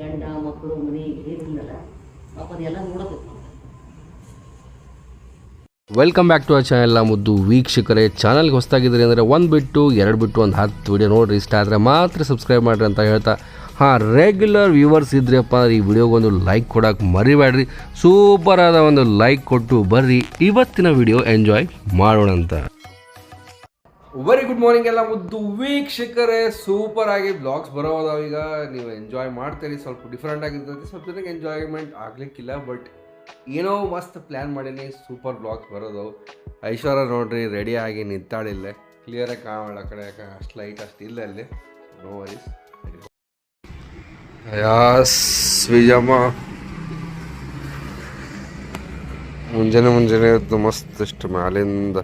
ಗಂಡ ಮಕ್ಕಳು ಮನೆ ಪಾಪ ಅದೆಲ್ಲ ನೋಡಬೇಕು welcome back to a channel. ಮುದ್ದು ವೀಕ್ಷಕರೇ. ಚಾನಲ್ಗೆ ಹೊಸದಾಗಿದ್ರಿ ಅಂದರೆ ಒಂದು ಬಿಟ್ಟು, ಎರಡು ಬಿಟ್ಟು ಒಂದು ಹತ್ತು ವಿಡಿಯೋ ನೋಡಿರಿ. ಇಷ್ಟ ಆದರೆ ಮಾತ್ರ ಸಬ್ಸ್ಕ್ರೈಬ್ ಮಾಡಿರಿ ಅಂತ ಹೇಳ್ತಾ. ಹಾಂ ರೆಗ್ಯುಲರ್ ವ್ಯೂವರ್ಸ್ ಇದ್ರಪ್ಪ ಈ ವಿಡಿಯೋಗೊಂದು ಲೈಕ್ ಕೊಡೋಕೆ ಮರಿಬೇಡ್ರಿ. ಸೂಪರಾದ ಒಂದು ಲೈಕ್ ಕೊಟ್ಟು ಬರ್ರಿ. ಇವತ್ತಿನ ವಿಡಿಯೋ ಎಂಜಾಯ್ ಮಾಡೋಣ ಅಂತ ವೆರಿ ಗುಡ್ ಮಾರ್ನಿಂಗ್ ಎಲ್ಲ ಮುದ್ದು ವೀಕ್ಷಕರೇ ಸೂಪರ್ ಆಗಿ ಬ್ಲಾಗ್ಸ್ ಬರೋದಾವ ಈಗ ನೀವು ಎಂಜಾಯ್ ಮಾಡ್ತೀರಿ, ಸ್ವಲ್ಪ ಡಿಫ್ರೆಂಟ್ ಆಗಿರ್ತೈತಿ, ಸ್ವಲ್ಪ ಜನಕ್ಕೆ ಎಂಜಾಯ್ಮೆಂಟ್ ಆಗ್ಲಿಕ್ಕಿಲ್ಲ ಬಟ್ ಏನೋ ಮಸ್ತ್ ಪ್ಲ್ಯಾನ್ ಮಾಡೀನಿ ಸೂಪರ್ ಬ್ಲಾಗ್ಸ್ ಬರೋದು. ಐಶ್ವರ್ಯ ನೋಡ್ರಿ ರೆಡಿ ಆಗಿ ನಿಂತಾಳಿಲ್ಲ ಕ್ಲಿಯರಾಗಿ ಕಾಣಲ್ಲ ಆ ಕಡೆ ಯಾಕೆ ಅಷ್ಟು ಲೈಟ್ ಅಷ್ಟು ಇಲ್ಲ ಅಲ್ಲಿ. ನೋ ವರೀಸ್ ಯಾಸ್ ವಿಜಮ್ಮ ಮುಂಜಾನೆ ಮುಂಜಾನೆ ಮಸ್ತ್ ಇಷ್ಟು ಮ್ಯಾಲಿಂದ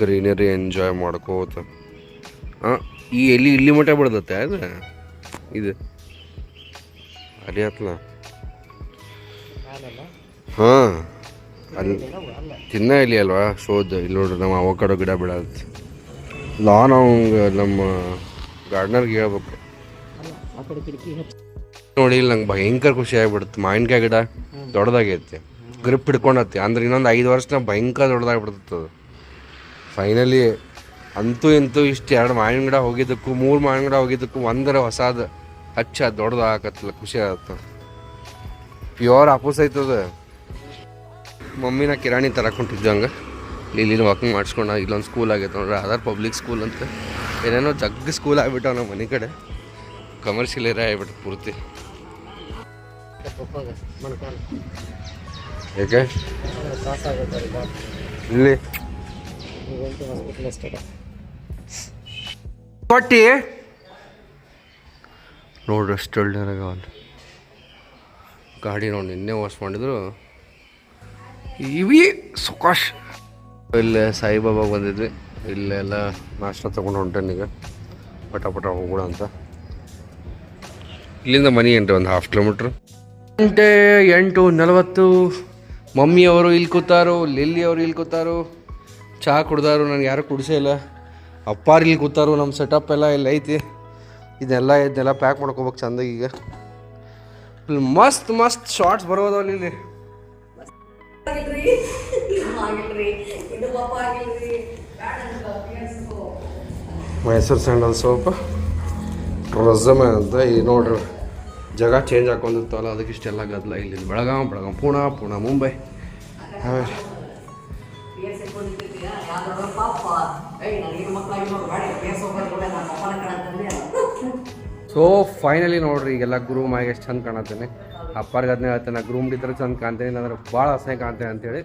ಗ್ರೀನರಿ ಎಂಜಾಯ್ ಮಾಡ್ಕೋತ. ಹಾಂ ಈ ಎಲ್ಲಿ ಇಲ್ಲಿ ಮಟ್ಟ ಬಿಡ್ದತ್ತೆ ಅದು ಇದು. ಅರಿ ಹತ್ಲ? ಹಾಂ. ಅಲ್ಲಿ ತಿನ್ನ ಇಲ್ಲಿ ಅಲ್ವಾ? ಶೋದ್ ಇಲ್ಲಿ ನೋಡ್ರಿ ನಮ್ಮ ಅವಕಾಡೋ ಗಿಡ ಬಿಡತ್ತೆ ಲಾನ್ ಅವಂಗ ನಮ್ಮ ಗಾರ್ಡ್ನರ್ಗೆ ಹೇಳ್ಬೇಕು. ನೋಡಿ ಇಲ್ಲಿ ನಂಗೆ ಭಯಂಕರ ಖುಷಿ ಆಗಿಬಿಡುತ್ತೆ ಮಾವಿನಕಾಯಿ ಗಿಡ ದೊಡ್ಡದಾಗೈತಿ ಗ್ರಿಪ್ ಹಿಡ್ಕೊಂಡತ್ತಿ. ಅಂದ್ರೆ ಇನ್ನೊಂದು ಐದು ವರ್ಷ ಭಯಂಕರ ದೊಡ್ಡದಾಗ್ಬಿಡ್ತದೆ ಅದು. ಫೈನಲಿ ಅಂತೂ ಇಂತೂ ಇಷ್ಟು ಎರಡು ಮಾವಿನ ಗಿಡ ಹೋಗಿದ್ದಕ್ಕೂ, ಮೂರು ಮಾವಿನ ಗಿಡ ಹೋಗಿದ್ದಕ್ಕೂ ಒಂದರ ಹೊಸಾದ ಹಚ್ಚ ದೊಡ್ಡದಾಗತ್ತಲ್ಲ, ಖುಷಿ ಆಗತ್ತೆ. ಪ್ಯೂರ್ ಆಪೂಸ್ ಆಯ್ತದ ಮಮ್ಮಿನ ಕಿರಾಣಿ ತರಕ್ಕೆ ಹೊಂಟಿದ್ದೆ ಹಂಗೆ. ಇಲ್ಲಿ ವಾಕಿಂಗ್ ಮಾಡಿಸ್ಕೊಂಡ, ಇಲ್ಲೊಂದು ಸ್ಕೂಲ್ ಆಗೈತೆ ನೋಡ್ರಿ ಅದರ್ ಪಬ್ಲಿಕ್ ಸ್ಕೂಲ್ ಅಂತ. ಏನೇನೋ ಜಗ್ಗ ಸ್ಕೂಲ್ ಆಗ್ಬಿಟ್ಟಾವ ನಮ್ಮ ಮನೆ ಕಡೆ. ಕಮರ್ಷಿಯಲ್ ಏರಿಯಾ ಆಗ್ಬಿಟ್ಟು ಪೂರ್ತಿ. ಏಕೆ? ಇಲ್ಲಿ. ಹಾಸ್ಪಿಟ್ಲ್ ಅಷ್ಟೇ. ಕೊಟ್ಟಿ ನೋಡ್ರಿ ಎಷ್ಟು ಒಳ್ಳೆಯ ಗಾಡಿ ನೋಡಿ ನಿನ್ನೆ ವಾಶ್ ಮಾಡಿದ್ರು. ಇವಿ ಸುಕಾಶ್. ಇಲ್ಲೇ ಸಾಯಿಬಾಬಾ ಬಂದಿದ್ವಿ. ಇಲ್ಲೆಲ್ಲ ನಾಷ್ಟ ತೊಗೊಂಡು ಹೊಂಟೇನೀಗ ಪಟ ಪಟ ಹೋಗೋಣ ಅಂತ. ಇಲ್ಲಿಂದ ಮನೆ ಏನ್ರಿ ಒಂದು ಹಾಫ್ ಕಿಲೋಮೀಟ್ರ್ ಗಂಟೆ ಎಂಟು ನಲವತ್ತು. ಮಮ್ಮಿಯವರು ಇಲ್ಲಿ ಕೂತಾರೋ ಲಿಲ್ಲಿ ಅವರು ಇಲ್ಲಿ ಕೂತಾರು ಚಹಾ ಕುಡ್ದಾರು, ನನಗೆ ಯಾರು ಕುಡಿಸೇ ಇಲ್ಲ. ಅಪ್ಪಾರು ಇಲ್ಲಿ ಕೂತಾರು ನಮ್ಮ ಸೆಟಪ್ ಎಲ್ಲ ಇಲ್ಲಿ ಐತಿ. ಇದೆಲ್ಲ ಇದನ್ನೆಲ್ಲ ಪ್ಯಾಕ್ ಮಾಡ್ಕೋಬೇಕು ಚಂದಾಗಿ ಈಗ. ಇಲ್ಲಿ ಮಸ್ತ್ ಮಸ್ತ್ ಶಾರ್ಟ್ಸ್ ಬರೋದಲ್ಲ ಇಲ್ಲಿ. Mysuru sandal soap. ರಸಮ ಅಂತ ಈ ನೋಡ್ರಿ. ಜಾಗ ಚೇಂಜ್ ಹಾಕೊಂಡಿರ್ತಾವಲ್ಲ ಅದಕ್ಕೆ ಇಷ್ಟೆಲ್ಲ ಗದ್ದಲ ಇಲ್ಲಿ. ಬೆಳಗಾಂ ಬೆಳಗಾಂ ಪುಣೆ ಪುಣೆ ಮುಂಬೈ. ಸೊ ಫೈನಲಿ ನೋಡ್ರಿ, ಈಗೆಲ್ಲ ಗ್ರೂಮ್ ಆಗಿ ಎಷ್ಟು ಚಂದ ಕಾಣತ್ತೇನೆ. ಅಪ್ಪಾರ್ಗೆ ಅದನ್ನೇ ಹೇಳ್ತೇನೆ ಗ್ರೂಮ್ ಇದ್ರೆ ಚಂದ ಕಾಣ್ತೇನೆ, ಇಲ್ಲಾಂದ್ರೆ ಭಾಳ ಅಸಹ್ಯ ಕಾಣ್ತೇನೆ ಅಂತೇಳಿ.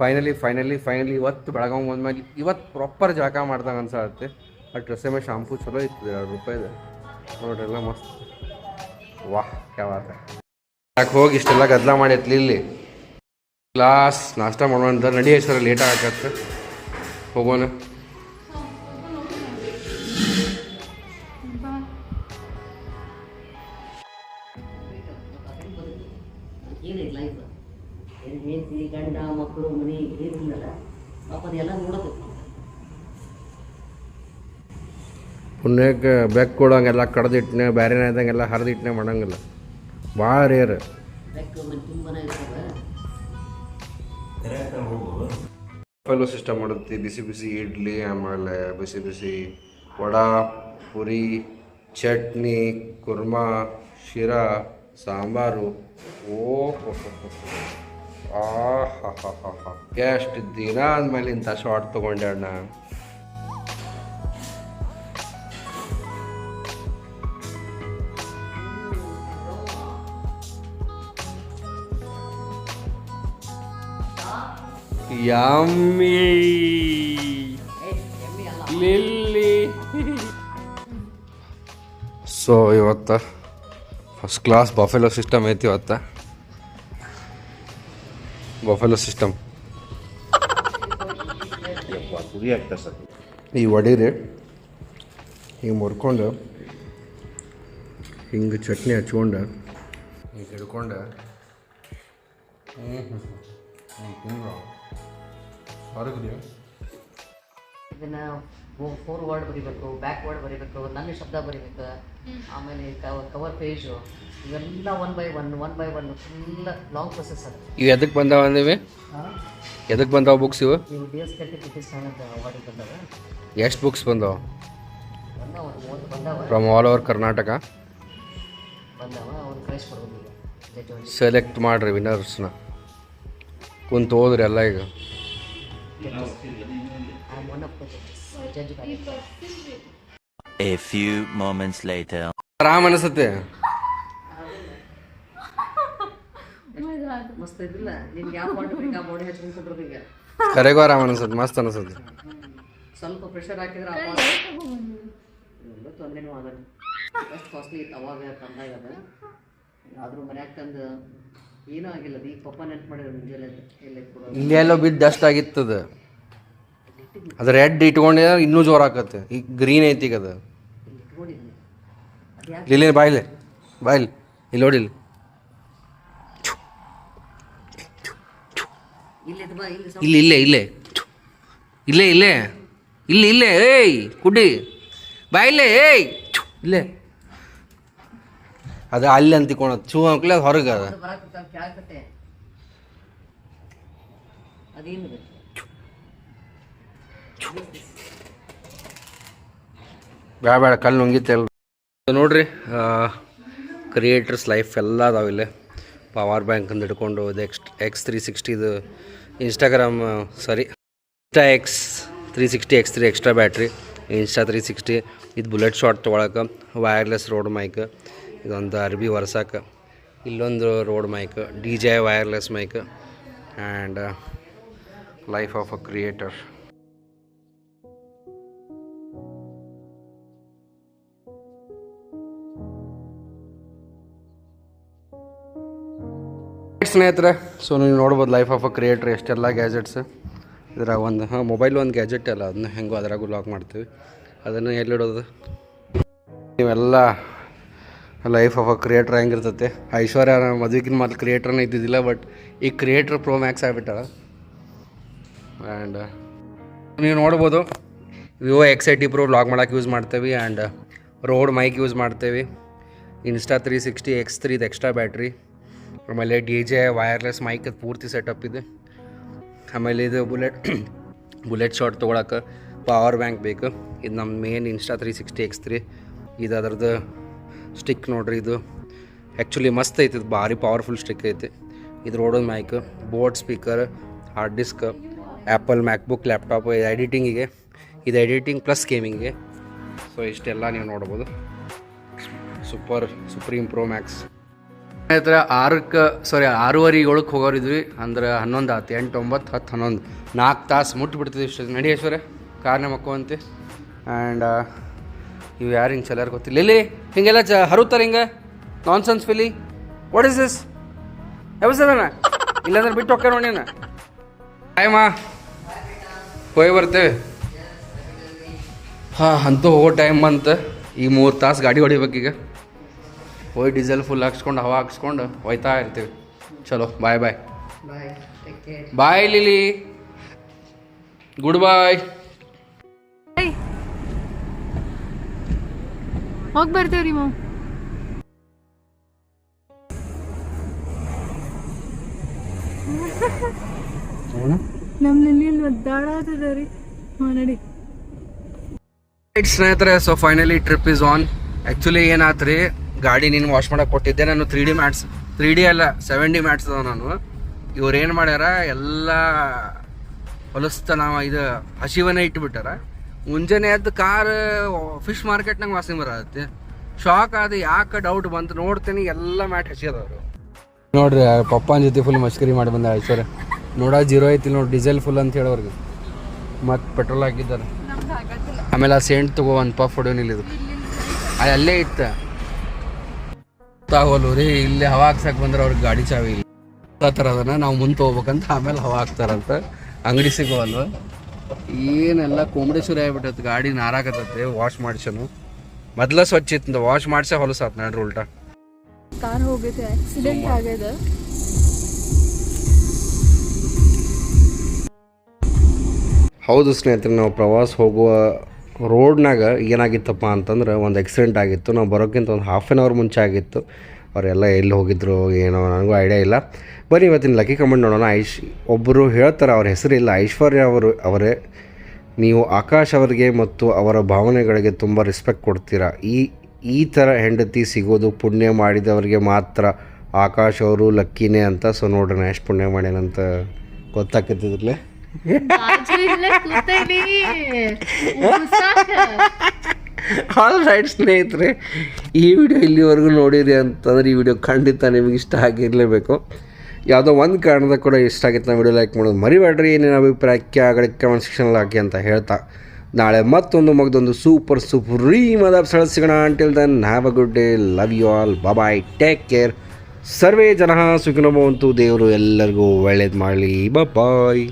ಫೈನಲಿ ಫೈನಲಿ ಫೈನಲಿ ಇವತ್ತು ಬೆಳಗಾವಿ ಬಂದ್ಮೇಲೆ ಇವತ್ತು ಪ್ರಾಪರ್ ಜಾಗ ಮಾಡ್ದಂಗೆ ಅನ್ಸತ್ತೆ ಆ ಡ್ರೆಸ್ಸೇ ಮೇಲೆ ಶಾಂಪೂ ಚಲೋ ಇತ್ತು, ಎರಡು ರೂಪಾಯಿದು ನೋಡ್ರಿ, ಎಲ್ಲ ಮಸ್ತ್. ವಾಹ್ ಯಾವಾಗ ಯಾಕೆ ಹೋಗಿ ಇಷ್ಟೆಲ್ಲ ಗದ್ದಲ ಮಾಡೈತ್ಲಿ ಇಲ್ಲಿ? ಕ್ಲಾಸ್ ನಾಷ್ಟ ಮಾಡೋಣ ನಡಿ ಸರ್ ಲೇಟ್ ಹೋಗೋಣ. ಏನಿಲ್ಲಲ್ಲ. ಪಾಪ ಅದೆಲ್ಲ ನೋಡಬೇಕು ಪುಣ್ಯಕ್ಕೆ ಬೆಕ್ ಕೊಡೋಂಗೆಲ್ಲ ಕಡ್ದಿಟ್ನೆ ಬೇರೆ ಇದ್ದಂಗೆಲ್ಲ ಹರಿದಿಟ್ನೆ ಮಾಡಂಗಿಲ್ಲ. ಭಾಳ ರೇರ್. ಬೆಕ್ಕ ತುಂಬನೇ ಇರ್ತವೆ ಸಿಸ್ಟಮ್ ಮಾಡುತ್ತೆ ಬಿಸಿ ಬಿಸಿ ಇಡ್ಲಿ ಆಮೇಲೆ ಬಿಸಿ ಬಿಸಿ ವಡಾ ಪುರಿ ಚಟ್ನಿ ಕುರ್ಮಾ ಶಿರಾ ಸಾಂಬಾರು. ಓ ಎಷ್ಟು ದಿನ ಆದ್ಮೇಲೆ ಇಂಥ ಶಾರ್ಟ್ ತೊಗೊಂಡೆ ಅಣ್ಣ. ಯಮ್ಮಿ. ಲಿಲ್ಲಿ. ಸೊ ಇವತ್ತು ಫಸ್ಟ್ ಕ್ಲಾಸ್ ಬಫೆಲೋ ಸಿಸ್ಟಮ್ ಐತಿ ಇವತ್ತು. ಬಫೆಲೋ ಸಿಸ್ಟಮ್ ಈ ವಡೀರಿ ಹಿಂಗೆ ಮುರ್ಕೊಂಡು ಹಿಂಗೆ ಚಟ್ನಿ ಹಚ್ಕೊಂಡು ಹಿಂಗೆ ಹಿಡ್ಕೊಂಡು ಇದನ್ನ ಫೋರ್ ವರ್ಡ್ ಬರಿಬೇಕು ಬ್ಯಾಕ್ ವರ್ಡ್ ಬರಿಬೇಕು ನನ್ನ ಶಬ್ದ ಬರಿಬೇಕು. ಆಮೇಲೆ ಕವರ್ ಪೇಜು ಇವೆಲ್ಲ one by one one by one full long process ಅದು. ಇವು ಎದಕ್ಕೆ ಬಂದಾವ ನೀವು ಎದಕ್ಕೆ ಬಂದಾವ ಬುಕ್ಸ್ ಇವು? ನೀವು ಡಿ ಎಸ್ ಕಟ್ಟಿ ಪ್ರತಿಷ್ಠಾನ ಅಂತ ಅವಾರ್ಡ್ ಬಂದವ. ಎಷ್ಟು ಬುಕ್ಸ್ ಬಂದಾವ? ಒಂದು ಮೂವತ್ತು ಬಂದವ. ಫ್ರಮ್ ಆಲ್ ಓವರ್ ಕರ್ನಾಟಕ ಬಂದವ ಅವ್ರು ಪ್ರೈಸ್ ಕೊಡ್ಬೋದು ಈಗ. ಸೆಲೆಕ್ಟ್ ಮಾಡ್ರಿ ವಿನ್ನರ್ಸ್ನ ಕುಂತು ಹೋದ್ರಿ ಎಲ್ಲ ಈಗ. A few moments later. ಆರಾಮ್ ಅನಿಸುತ್ತೆ. ಮಸ್ತ್ ಇದ್ದಿಲ್ಲ? ನಿನ್ಗೆ ಯಾವ ಬಾಡಿ ಬೇಕು ಆ ಬಾಡಿ ಹಚ್ಕೊಂಡು ಕುಂಡ್ರದು ಈಗ ಕರೆಗೂ ಆರಾಮ್ ಅನಿಸುತ್ತೆ ಮಸ್ತ್ ಅನಿಸುತ್ತೆ. ಸ್ವಲ್ಪ ಪ್ರೆಷರ್ ಹಾಕಿದ್ರೆ ಆ ಎಲ್ಲ ತೊಂದರೆನೂ ಆಗಲ್ಲ. ಅಷ್ಟು ಕಾಸ್ಟ್ಲಿ ಇತ್ತು ಅವಾಗ ತಂದಾಗ ಅದು ಆದರೂ ಮನ್ಯಾಗ ತಂದು ಏನೂ ಆಗಿಲ್ಲ ಈಗ ಪಪ್ಪ ನೆನ್ಪು ಮಾಡಿದ್ರು ಮುಂಜಾನೆ ಎಲ್ಲ ಕೊಡೋದು? ಇಲ್ಲೆಲ್ಲೋ ಬಿದ್ದು ಡಸ್ಟ್ ಆಗಿತ್ತದ. ಅದು ರೆಡ್ ಇಟ್ಕೊಂಡೆ ಇನ್ನೂ ಜೋರು ಆಕತ್ತೆ ಈಗ ಗ್ರೀನ್ ಐತಿ ಈಗ ಅದು. ಇಲ್ಲಿ ಬಾಯಿಲೆ, ಬಾಯಿಲಿ, ಇಲ್ಲಿ ಬಾಯ್ಲೆ ಬಾಯ್ಲ್ ಇಲ್ಲಿ. ಇಲ್ಲಿ ಇಲ್ಲಿ ಇಲ್ಲಿ. ಇಲ್ಲೇ ಇಲ್ಲೇ. ಇಲ್ಲೇ ಇಲ್ಲೇ, ಏಯ್, ಕುಡ್ಡಿ. ಬಾಯಿಲ್ಲೇ ಏಯ್, ಇಲ್ಲೇ. ಅದು ಅಲ್ಲಿ ಅಂತಿಕೋಣ ಚೂ ಅಂಕ್ಲೆ, ಅದು ಹೊರಗೆ ಅದ ಅದು ಬರಾಕತ್ತ ಕೆಳಗಟ್ಟೆ ಅದೇನು ಬೇಕು ಬೇಡ ಬೇಡ ಕಲ್ಲು ನುಂಗಿತ್ತೆ ನೋಡಿರಿ ಕ್ರಿಯೇಟರ್ಸ್ ಲೈಫ್ ಎಲ್ಲ ಅದಾವ ಇಲ್ಲೇ. ಪವರ್ ಬ್ಯಾಂಕ್ ಅಂತ ಹಿಡ್ಕೊಂಡು ಇದು X three ಸಿಕ್ಸ್ಟಿದು Instagram sorry Insta X three sixty X three extra battery Insta three sixty ಇದು ಬುಲೆಟ್ ಶಾಟ್ ತೊಗೊಳಕ್ಕೆ ವೈರ್ಲೆಸ್ ರೋಡ್ ಮೈಕ್ ಇದೊಂದು ಅರ್ಬಿ ಒರ್ಸಕ್ಕೆ ಇಲ್ಲೊಂದು Rode mic D J wireless mic and life of a creator ಸ್ನೇಹಿತರೆ so ನೀವು ನೋಡ್ಬೋದು life of ಅ ಕ್ರಿಯೇಟ್ರ್ ಎಷ್ಟೆಲ್ಲ ಗ್ಯಾಜೆಟ್ಸ್ ಇದ್ರಾಗ ಒಂದು, ಹಾಂ ಮೊಬೈಲ್ ಒಂದು ಗ್ಯಾಜೆಟ್ ಅಲ್ಲ ಅದನ್ನ ಹೆಂಗೋ ಅದ್ರಾಗೂ ಲಾಕ್ ಮಾಡ್ತೀವಿ. ಅದನ್ನು ಎಲ್ಲಿಡೋದು? ನೀವೆಲ್ಲ ಲೈಫ್ ಆಫ್ ಅ ಕ್ರಿಯೇಟ್ರ್ ಹೆಂಗಿರ್ತೈತೆ. ಐಶ್ವರ್ಯ ಮದುವೆಗಿನ ಮೊದಲು ಕ್ರಿಯೇಟ್ರನ್ನ ಇದ್ದಿದ್ದಿಲ್ಲ ಬಟ್ ಈ ಕ್ರಿಯೇಟ್ರ್ ಪ್ರೋ ಮ್ಯಾಕ್ಸ್ ಆಗಿಬಿಟ್ಟಾಳ. ಆ್ಯಂಡ್ ನೀವು ನೋಡ್ಬೋದು Vivo X I T pro log ಮಾಡೋಕೆ ಯೂಸ್ ಮಾಡ್ತೇವೆ ಆ್ಯಂಡ್ ರೋಡ್ ಮೈಕ್ ಯೂಸ್ ಮಾಡ್ತೇವೆ. ಇನ್ಸ್ಟಾ ತ್ರೀ ಸಿಕ್ಸ್ಟಿ ಎಕ್ಸ್ ತ್ರೀದು ಎಕ್ಸ್ಟ್ರಾ ಬ್ಯಾಟ್ರಿ ಆಮೇಲೆ ಡಿ ಜೆ ವೈರ್ಲೆಸ್ ಮೈಕ್ ಪೂರ್ತಿ ಸೆಟಪ್ ಇದೆ. ಆಮೇಲೆ ಇದು ಬುಲೆಟ್ ಬುಲೆಟ್ ಶಾರ್ಟ್ ತೊಗೊಳಕ್ಕೆ ಪವರ್ ಬ್ಯಾಂಕ್ ಬೇಕು. ಇದು ನಮ್ಮ main Insta three sixty X three ಇದು ಅದ್ರದ್ದು ಸ್ಟಿಕ್ ನೋಡ್ರಿ ಇದು. ಆ್ಯಕ್ಚುಲಿ ಮಸ್ತ್ ಐತಿ, ಇದು ಭಾರಿ ಪವರ್ಫುಲ್ ಸ್ಟಿಕ್ ಐತಿ. ಇದು ರೋಡೊಂದು mic board speaker hard disk Apple MacBook laptop ಇದು ಎಡಿಟಿಂಗಿಗೆ ಇದು ಎಡಿಟಿಂಗ್ ಪ್ಲಸ್ ಗೇಮಿಂಗ್ಗೆ ಸೊ ಇಷ್ಟೆಲ್ಲ ನೀವು ನೋಡ್ಬೋದು. ಸೂಪರ್ ಸುಪ್ರೀಂ ಪ್ರೋ ಮ್ಯಾಕ್ಸ್ ಸ್ನೇಹಿತರೆ, ಆರಕ್ಕೆ ಸಾರಿ ಆರೂವರೆ ಏಳಕ್ಕೆ ಹೋಗೋರಿದ್ವಿ. ಅಂದ್ರೆ ಹನ್ನೊಂದು ಆತು, ಎಂಟು, ಒಂಬತ್ತು, ಹತ್ತು, ಹನ್ನೊಂದು. ನಾಲ್ಕು ತಾಸು ಮುಟ್ಬಿಡ್ತಿದ್ವಿ ಇಷ್ಟು ನಡಿಯೇಶ್ವರ ಕಾರ್ನೆ ಮಕ್ಕವಂತೆ ಆ್ಯಂಡ್ ಇವು ಯಾರು ಹಿಂಗೆ ಚಲಾರ ಗೊತ್ತಿಲ್ಲ. ಇಲ್ಲಿ ಹಿಂಗೆಲ್ಲ ಚ ಹರುತ್ತಾರೆ ಹಿಂಗೆ? ನಾನ್ ಸೆನ್ಸ್ ಫಿಲಿ ವಾಟ್ ಇಸ್ ದಿಸ್ ಯಾವಸದನ ಇಲ್ಲಾಂದ್ರೆ ಬಿಟ್ಟು ಹೋಗ್ಯಾರ ನೋಡಿನ ಆಯಮ್ಮ ಹೋಗಿ ಬರ್ತೇವೆ. ಹಾಂ, ಅಂತೂ ಹೋಗೋ ಟೈಮ್ ಅಂತ ಈ ಮೂರು ತಾಸು ಗಾಡಿ ಹೊಡಿಬೇಕೀಗ. ಹೋಗಿ ಡೀಸೆಲ್ ಫುಲ್ ಹಾಕ್ಸ್ಕೊಂಡು ಹವಾ ಹಾಕ್ಸ್ಕೊಂಡು ಹೋಯ್ತಾ ಇರ್ತೀವಿ. ಚಲೋ ಬಾಯ್ ಬಾಯ್ ಬಾಯ್ ಲಿಲಿ ಗುಡ್ ಬಾಯ್ ಹೋಗಿ ಬರ್ತೇವ್ರಿ ಮಾವ್. ನಮ್ಮ ಲಿಲ್ಲಿ ಒದ್ದಾಡತ್ತದ ರೀ. ಹಾಂ ನಡಿ. ಸ್ನೇಹಿತರೆ so finally trip is on actually ಏನಾಯ್ತು ರೀ ಗಾಡಿ ನೀನು ವಾಶ್ ಮಾಡೋಕೆ ಕೊಟ್ಟಿದ್ದೆ. ನಾನು three D mats three D ಅಲ್ಲ ಸೆವೆನ್ ಡಿ ಮ್ಯಾಟ್ಸ್ ಅದಾವ ನಾನು. ಇವ್ರು ಏನು ಮಾಡ್ಯಾರ ಎಲ್ಲ ಹೊಲಸ್ತ ನಾವು ಇದು ಹಸಿವನ್ನ ಇಟ್ಬಿಟ್ಟಾರ. ಮುಂಜಾನೆ ಎದ್ದು ಕಾರ್ ಫಿಶ್ ಮಾರ್ಕೆಟ್ನಾಗ ವಾಸನೆ ಬರತ್ತೆ ಶಾಕ್ ಆದ ಯಾಕೆ ಡೌಟ್ ಬಂತು ನೋಡ್ತೀನಿ ಎಲ್ಲ ಮ್ಯಾಟ್ ಹಸಿಯದವರು ನೋಡ್ರಿ ಪಪ್ಪನ ಜೊತೆ ಫುಲ್ ಮಸ್ಕರಿ ಮಾಡಿ ಬಂದ ಐಶ್ವರ್ಯ. ನೋಡ ಜೀರೋ ಐತಿ ನೋಡಿ ಡೀಸೆಲ್ ಫುಲ್ ಅಂತ ಹೇಳೋರ್ಗೆ. ಮತ್ತು ಪೆಟ್ರೋಲ್ ಹಾಕಿದ್ದಾರೆ. ಆಮೇಲೆ ಆ ಸೇಂಟ್ ತಗೋ ಒಂದು ಪಫ್ ಹೊಡೆಯೋನಿಲ್ಲ ಇದು ಅಲ್ಲೇ ಇತ್ತು. ತಾಗೋಲು ರೀ ಇಲ್ಲಿ ಹವಾ ಹಾಕ್ಸಕ್ಕೆ ಬಂದ್ರೆ ಅವ್ರಿಗೆ ಗಾಡಿ ಚಾವಿ ಇಲ್ಲ. ಆ ಥರ ಅದನ್ನ ನಾವು ಮುಂದೆ ಹೋಗ್ಬೇಕಂತ ಆಮೇಲೆ ಹವಾ ಹಾಕ್ತಾರಂತ. ಅಂಗಡಿ ಸಿಗೋವಲ್ವ? ಏನೆಲ್ಲ ಕೋಮಡೇಶ್ವರಿ ಆಗ್ಬಿಟ್ಟೈತೆ ಗಾಡಿ ನಾರಾಕತ್ತೈತೆ ವಾಶ್ ಮಾಡ್ಸನು. ಮೊದ್ಲ ಸ್ವಚ್ಛ ಇತ್ತು ವಾಶ್ ಮಾಡ್ಸೇ ಹೊಲಸಾತ್ ನಡ್ರಿ ಉಲ್ಟಾ. ಕಾರ್ ಹೋಗೈತೆ ಆಕ್ಸಿಡೆಂಟ್ ಆಗ್ಯದ ಹೌದು ಸ್ನೇಹಿತರೆ ನಾವು ಪ್ರವಾಸ ಹೋಗುವ ರೋಡ್ನಾಗ ಏನಾಗಿತ್ತಪ್ಪ ಅಂತಂದ್ರೆ ಒಂದು ಆಕ್ಸಿಡೆಂಟ್ ಆಗಿತ್ತು. ನಾವು ಬರೋಕ್ಕಿಂತ ಒಂದು ಹಾಫ್ ಆನ್ ಅವರ್ ಮುಂಚೆ ಆಗಿತ್ತು. ಅವರೆಲ್ಲ ಎಲ್ಲಿ ಹೋಗಿದ್ರು, ಏನೋ ನನಗೂ ಐಡಿಯಾ ಇಲ್ಲ. ಬನ್ನಿ ಇವತ್ತಿನ ಲಕ್ಕಿ ಕಮೆಂಟ್ ನೋಡೋಣ. ಐಶ್ ಒಬ್ಬರು ಹೇಳ್ತಾರೆ, ಅವ್ರ ಹೆಸರಿಲ್ಲ. ಐಶ್ವರ್ಯ ಅವರು, ಅವರೇ, ನೀವು ಆಕಾಶ್ ಅವರಿಗೆ ಮತ್ತು ಅವರ ಭಾವನೆಗಳಿಗೆ ತುಂಬ ರೆಸ್ಪೆಕ್ಟ್ ಕೊಡ್ತೀರಾ? ಈ ಈ ಥರ ಹೆಂಡತಿ ಸಿಗೋದು ಪುಣ್ಯ ಮಾಡಿದವರಿಗೆ ಮಾತ್ರ ಆಕಾಶ್ ಅವರು ಲಕ್ಕಿನೇ ಅಂತ. ಸೊ ನೋಡ್ರಿ ಎಷ್ಟು ಪುಣ್ಯ ಮಾಡ್ಯಾನಂತ ಗೊತ್ತಾಗ್ತಿದ್ರಲ್ಲೇ ಆಲ್ ರೈಟ್ ಸ್ನೇಹಿತರೆ, ಈ ವಿಡಿಯೋ ಇಲ್ಲಿವರೆಗೂ ನೋಡಿರಿ ಅಂತಂದ್ರೆ ಈ ವಿಡಿಯೋ ಖಂಡಿತ ನಿಮಗೆ ಇಷ್ಟ ಆಗಿರಲೇಬೇಕು ಯಾವುದೋ ಒಂದು ಕಾರಣದ ಕೂಡ ಇಷ್ಟ ಆಗಿತ್ತು ನಾವು ವಿಡಿಯೋ ಲೈಕ್ ಮಾಡೋದು ಮರಿಬೇಡ್ರಿ, ಏನೇನು ಅಭಿಪ್ರಾಯಕ್ಕೆ ಆಗಲಿ ಕಮೆಂಟ್ ಸೆಕ್ಷನಲ್ಲಿ ಹಾಕಿ ಅಂತ ಹೇಳ್ತಾ. ನಾಳೆ ಮತ್ತೊಂದು ಮಗದೊಂದು ಸೂಪರ್ ಸೂಪರ್ ರೀ ಮದ ಸಿಗೋಣ. Until then have a good day love you all bye take care ಸರ್ವೇ ಜನ ಸುಖಿನ ಬಂತು ದೇವರು ಎಲ್ಲರಿಗೂ ಒಳ್ಳೇದು ಮಾಡಲಿ. ಬಾಯ್